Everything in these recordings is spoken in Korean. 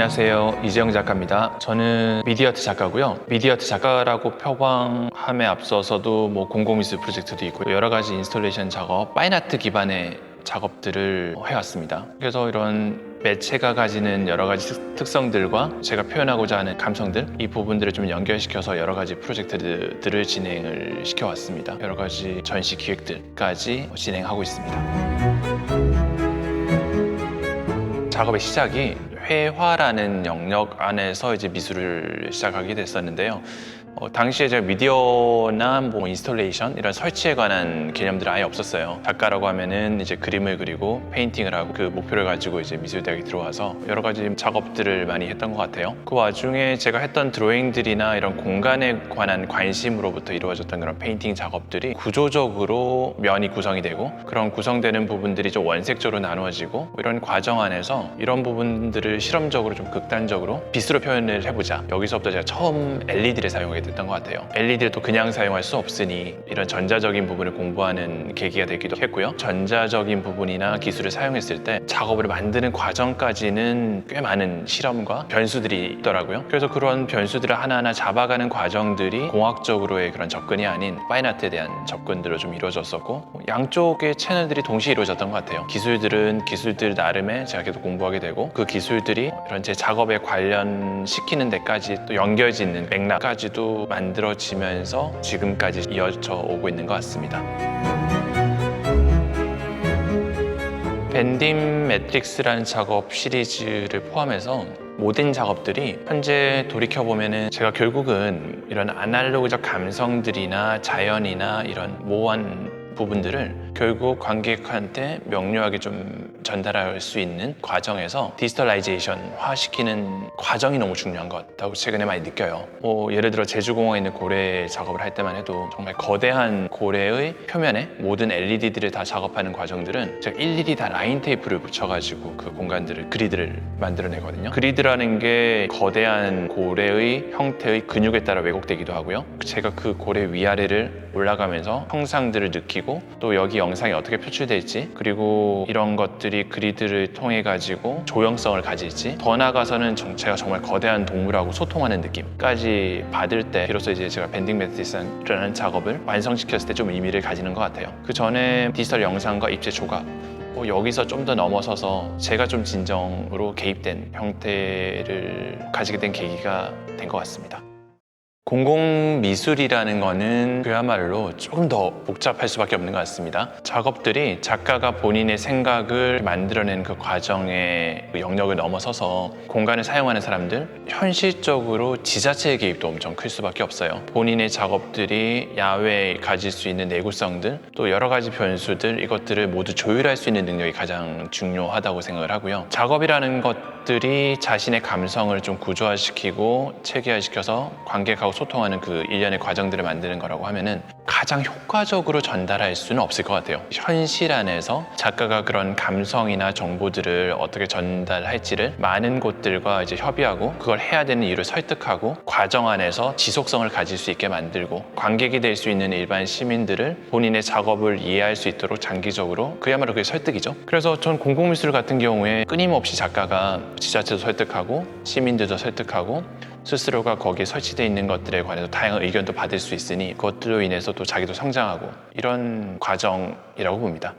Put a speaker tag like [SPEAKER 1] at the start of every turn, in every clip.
[SPEAKER 1] 안녕하세요. 이재영 작가입니다. 저는 미디어아트 작가고요. 미디어아트 작가라고 표방함에 앞서서도 뭐 공공미술 프로젝트도 있고 여러 가지 인스톨레이션 작업, 파인아트 기반의 작업들을 해왔습니다. 그래서 이런 매체가 가지는 여러 가지 특- 특성들과 제가 표현하고자 하는 감성들 이 부분들을 좀 연결시켜서 여러 가지 프로젝트들을 진행을 시켜왔습니다. 여러 가지 전시 기획들까지 진행하고 있습니다. 작업의 시작이 회화라는 영역 안에서 이제 미술을 시작하게 됐었는데요. 어, 당시에 제가 미디어나 뭐 인스톨레이션 이런 설치에 관한 개념들이 아예 없었어요. 작가라고 하면은 이제 그림을 그리고 페인팅을 하고 그 목표를 가지고 이제 미술대학에 들어와서 여러 가지 작업들을 많이 했던 것 같아요. 그 와중에 제가 했던 드로잉들이나 이런 공간에 관한 관심으로부터 이루어졌던 그런 페인팅 작업들이 구조적으로 면이 구성이 되고 그런 구성되는 부분들이 좀 원색적으로 나누어지고 이런 과정 안에서 이런 부분들을 실험적으로 좀 극단적으로 빛으로 표현을 해보자. 여기서부터 제가 처음 LED를 사용하게 됐던 것 같아요. LED를 또 그냥 사용할 수 없으니 이런 전자적인 부분을 공부하는 계기가 되기도 했고요. 전자적인 부분이나 기술을 사용했을 때 작업을 만드는 과정까지는 꽤 많은 실험과 변수들이 있더라고요. 그래서 그런 변수들을 하나하나 잡아가는 과정들이 공학적으로의 그런 접근이 아닌 파인아트에 대한 접근들로 좀 이루어졌었고 양쪽의 채널들이 동시에 이루어졌던 것 같아요. 기술들은 기술들 나름의 제가 계속 공부하게 되고 그 기술들이 이런 제 작업에 관련시키는 데까지 또 연결짓는 맥락까지도 만들어지면서 지금까지 이어져 오고 있는 것 같습니다. 밴딩 매트릭스라는 작업 시리즈를 포함해서 모든 작업들이 현재 돌이켜 보면은 제가 결국은 이런 아날로그적 감성들이나 자연이나 이런 모호한 부분들을 결국 관객한테 명료하게 좀 전달할 수 있는 과정에서 디지털라이제이션화 시키는 과정이 너무 중요한 것 같다고 최근에 많이 느껴요. 뭐 예를 들어 제주공항에 있는 고래 작업을 할 때만 해도 정말 거대한 고래의 표면에 모든 LED들을 다 작업하는 과정들은 제가 일일이 다 라인 테이프를 붙여가지고 그 공간들을 그리드를 만들어내거든요. 그리드라는 게 거대한 고래의 형태의 근육에 따라 왜곡되기도 하고요. 제가 그 고래 위아래를 올라가면서 형상들을 느끼고 또 여기 영상이 어떻게 표출될지 그리고 이런 것들 이 그리드를 통해 가지고 조형성을 가질지 더 나아가서는 정- 제가 정말 거대한 동물하고 소통하는 느낌까지 받을 때 비로소 이제 제가 밴딩 매트리스라는 작업을 완성시켰을 때 좀 의미를 가지는 것 같아요. 그 전에 디지털 영상과 입체 조각 뭐 여기서 좀 더 넘어서서 제가 좀 진정으로 개입된 형태를 가지게 된 계기가 된 것 같습니다. 공공미술이라는 거는 그야말로 조금 더 복잡할 수밖에 없는 것 같습니다. 작업들이 작가가 본인의 생각을 만들어낸 그 과정의 그 영역을 넘어서서 공간을 사용하는 사람들, 현실적으로 지자체의 개입도 엄청 클 수밖에 없어요. 본인의 작업들이 야외에 가질 수 있는 내구성들, 또 여러 가지 변수들, 이것들을 모두 조율할 수 있는 능력이 가장 중요하다고 생각을 하고요. 작업이라는 것들이 자신의 감성을 좀 구조화시키고 체계화시켜서 관 객하고 소통하는 그 일련의 과정들을 만드는 거라고 하면은 가장 효과적으로 전달할 수는 없을 것 같아요. 현실 안에서 작가가 그런 감성이나 정보들을 어떻게 전달할지를 많은 곳들과 이제 협의하고 그걸 해야 되는 이유를 설득하고 과정 안에서 지속성을 가질 수 있게 만들고 관객이 될 수 있는 일반 시민들을 본인의 작업을 이해할 수 있도록 장기적으로 그야말로 그게 설득이죠. 그래서 전 공공미술 같은 경우에 끊임없이 작가가 지자체도 설득하고 시민들도 설득하고 스스로가 거기에 설치되어 있는 것들에 관해서 다양한 의견도 받을 수 있으니 그것들로 인해서 또 자기도 성장하고 이런 과정이라고 봅니다.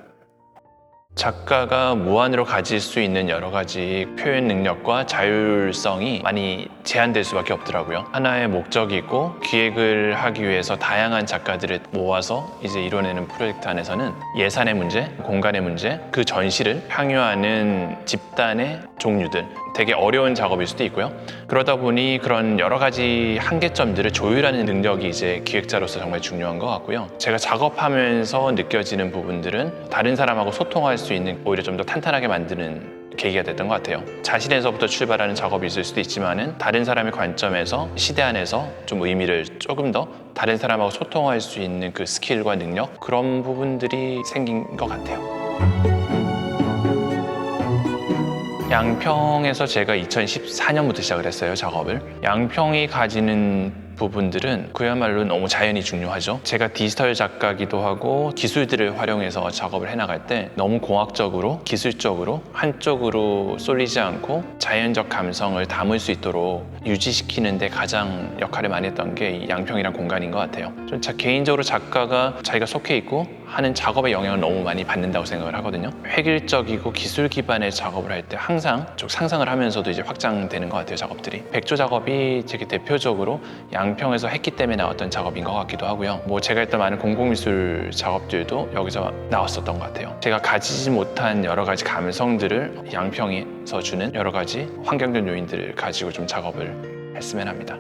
[SPEAKER 1] 작가가 무한으로 가질 수 있는 여러 가지 표현 능력과 자율성이 많이 제한될 수밖에 없더라고요. 하나의 목적이 있고 기획을 하기 위해서 다양한 작가들을 모아서 이제 이뤄내는 프로젝트 안에서는 예산의 문제, 공간의 문제, 그 전시를 향유하는 집단의 종류들 되게 어려운 작업일 수도 있고요. 그러다 보니 그런 여러 가지 한계점들을 조율하는 능력이 이제 기획자로서 정말 중요한 것 같고요. 제가 작업하면서 느껴지는 부분들은 다른 사람하고 소통할 수 있는 오히려 좀 더 탄탄하게 만드는 계기가 됐던 것 같아요. 자신에서부터 출발하는 작업이 있을 수도 있지만은 다른 사람의 관점에서 시대 안에서 좀 의미를 조금 더 다른 사람하고 소통할 수 있는 그 스킬과 능력 그런 부분들이 생긴 것 같아요. 양평에서 제가 2014년부터 시작을 했어요 작업을 양평이 가지는 부분들은 그야말로 너무 자연이 중요하죠. 제가 디지털 작가기도 하고 기술들을 활용해서 작업을 해나갈 때 너무 공학적으로 기술적으로 한쪽으로 쏠리지 않고 자연적 감성을 담을 수 있도록 유지시키는데 가장 역할을 많이 했던 게이 양평이란 공간인 것 같아요. 좀 자- 개인적으로 작가가 자기가 속해 있고 하는 작업의 영향을 너무 많이 받는다고 생각을 하거든요. 획일적이고 기술 기반의 작업을 할 때 항상 좀 상상을 하면서도 이제 확장되는 것 같아요. 작업들이 백조 작업이 되게 대표적으로 양평에서 했기 때문에 나왔던 작업인 것 같기도 하고요. 뭐 제가 했던 많은 공공미술 작업들도 여기서 나왔었던 것 같아요. 제가 가지지 못한 여러 가지 감성들을 양평에서 주는 여러 가지 환경적 요인들을 가지고 좀 작업을 했으면 합니다.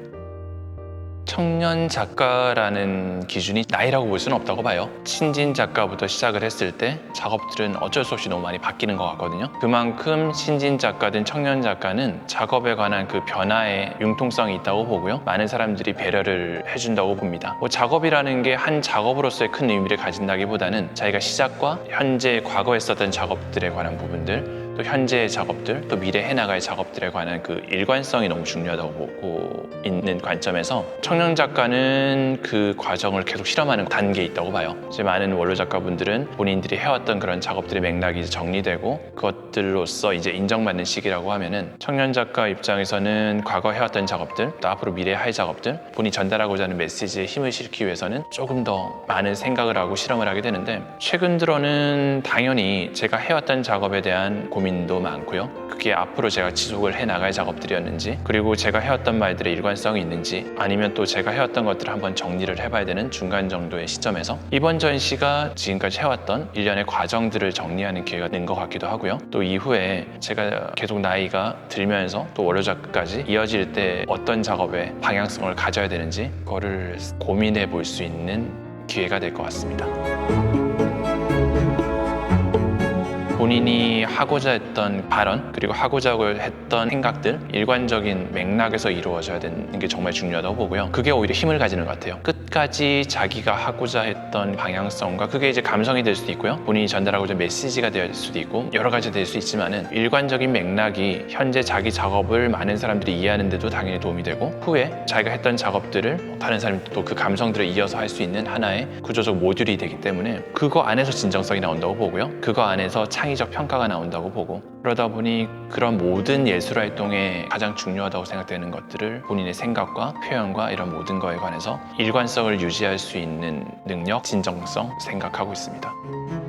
[SPEAKER 1] 청년 작가라는 기준이 나이라고 볼 수는 없다고 봐요. 신진 작가부터 시작을 했을 때 작업들은 어쩔 수 없이 너무 많이 바뀌는 것 같거든요. 그만큼 신진 작가든 청년 작가는 작업에 관한 그 변화에 융통성이 있다고 보고요. 많은 사람들이 배려를 해준다고 봅니다. 뭐 작업이라는 게 한 작업으로서의 큰 의미를 가진다기보다는 자기가 시작과 현재 과거에 썼던 작업들에 관한 부분들 또 현재의 작업들, 또 미래 해나갈 작업들에 관한 그 일관성이 너무 중요하다고 보고 있는 관점에서 청년 작가는 그 과정을 계속 실험하는 단계에 있다고 봐요. 이제 많은 원로 작가분들은 본인들이 해왔던 그런 작업들의 맥락이 정리되고 그것들로서 이제 인정받는 시기라고 하면은 청년 작가 입장에서는 과거 해왔던 작업들, 또 앞으로 미래 할 작업들, 본인이 전달하고자 하는 메시지에 힘을 실기 위해서는 조금 더 많은 생각을 하고 실험을 하게 되는데 최근 들어는 당연히 제가 해왔던 작업에 대한 고민 도 많고요. 그게 앞으로 제가 지속을 해 나갈 작업들이었는지 그리고 제가 해왔던 말들의 일관성이 있는지 아니면 또 제가 해왔던 것들을 한번 정리를 해봐야 되는 중간 정도의 시점에서 이번 전시가 지금까지 해왔던 일련의 과정들을 정리하는 기회가 된 것 같기도 하고요. 또 이후에 제가 계속 나이가 들면서 또 원로작까지 이어질 때 어떤 작업의 방향성을 가져야 되는지 그거를 고민해 볼 수 있는 기회가 될 것 같습니다. 본인이 하고자 했던 발언 그리고 하고자 했던 생각들 일관적인 맥락에서 이루어져야 되는 게 정말 중요하다고 보고요. 그게 오히려 힘을 가지는 것 같아요. 끝까지 자기가 하고자 했던 방향성과 그게 이제 감성이 될 수도 있고요. 본인이 전달하고자 메시지가 될 수도 있고 여러 가지 될 수 있지만은 일관적인 맥락이 현재 자기 작업을 많은 사람들이 이해하는데도 당연히 도움이 되고 후에 자기가 했던 작업들을 다른 사람이 또그 감성들을 이어서 할 수 있는 하나의 구조적 모듈이 되기 때문에 그거 안에서 진정성이 나온다고 보고요. 그거 안에서 창의적 평가가 나온다고 보고 그러다 보니 그런 모든 예술 활동에 가장 중요하다고 생각되는 것들을 본인의 생각과 표현과 이런 모든 거에 관해서 일관성을 유지할 수 있는 능력, 진정성 생각하고 있습니다.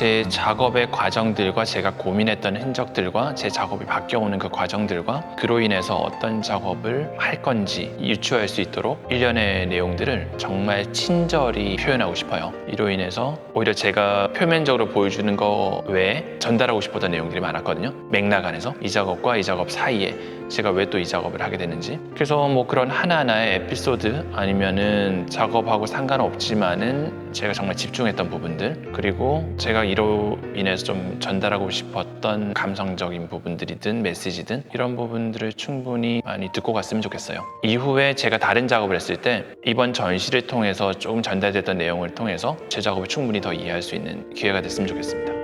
[SPEAKER 1] 제 작업의 과정들과 제가 고민했던 흔적들과 제 작업이 바뀌어오는 그 과정들과 그로 인해서 어떤 작업을 할 건지 유추할 수 있도록 일련의 내용들을 정말 친절히 표현하고 싶어요. 이로 인해서 오히려 제가 표면적으로 보여주는 거 외에 전달하고 싶었던 내용들이 많았거든요. 맥락 안에서 이 작업과 이 작업 사이에 제가 왜 또 이 작업을 하게 되는지 그래서 뭐 그런 하나하나의 에피소드 아니면은 작업하고 상관없지만은 제가 정말 집중했던 부분들 그리고 제가 이로 인해서 좀 전달하고 싶었던 감성적인 부분들이든 메시지든 이런 부분들을 충분히 많이 듣고 갔으면 좋겠어요. 이후에 제가 다른 작업을 했을 때 이번 전시를 통해서 조금 전달됐던 내용을 통해서 제 작업을 충분히 더 이해할 수 있는 기회가 됐으면 좋겠습니다